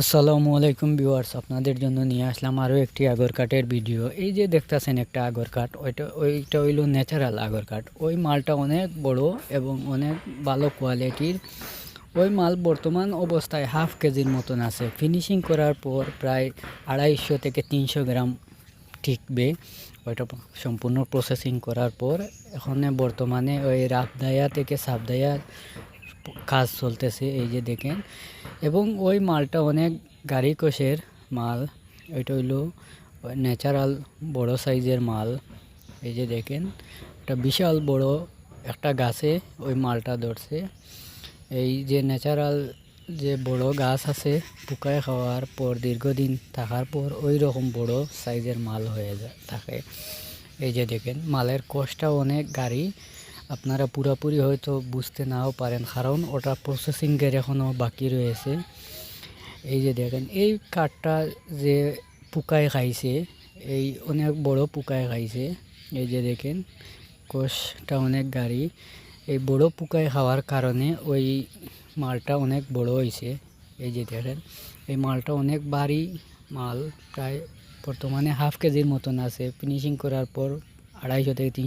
আসসালামু আলাইকুম ভিউয়ার্স, আপনাদের জন্য নিয়ে আসলাম আরও একটি আগর কাঠের ভিডিও। এই যে দেখতাছেন একটা আগর কাঠ, ওইটা ওইটা হইল ন্যাচারাল আগর কাঠ। ওই মালটা অনেক বড় এবং অনেক ভালো কোয়ালিটির ওই মাল বর্তমান অবস্থায় হাফ কেজির মতন আছে। ফিনিশিং করার পর প্রায় আড়াইশো থেকে তিনশো গ্রাম টিকবে ওইটা সম্পূর্ণ প্রসেসিং করার পর, এখানে বর্তমানে ওই রাফদায়া থেকে সাবদায়া কাজ চলতেছে, এই যে দেখেন। এবং ওই মালটা অনেক গাড়ি কোষের মাল। ওইটা হইল ন্যাচারাল বড় সাইজের মাল। এই যে দেখেন, একটা বিশাল বড় একটা গাছে ওই মালটা ধরছে। এই যে ন্যাচারাল যে বড় গাছ আছে পুকায় খাওয়ার পর, দীর্ঘদিন থাকার পর, ওই রকম বড় সাইজের মাল হয়ে থাকে। এই যে দেখেন, মালের কষ্টটা অনেক গাড়ি আপনারা পুরোপুরি হয়তো বুঝতে নাও পারেন, কারণ ওটা প্রসেসিংয়ের এখনও বাকি রয়েছে। এই যে দেখেন, এই কাঠটা যে পুকায় খাইছে, এই অনেক বড় পুকায় খাইছে, এই যে দেখেন, কোষটা অনেক গাড়ি এই বড় পুকায় খাওয়ার কারণে ওই মালটা অনেক বড় হয়েছে এই যে দেখেন, এই মালটা অনেক ভারী মাল, প্রায় বর্তমানে হাফ কেজির মতন আছে। ফিনিশিং করার পর আড়াইশো থেকে তিন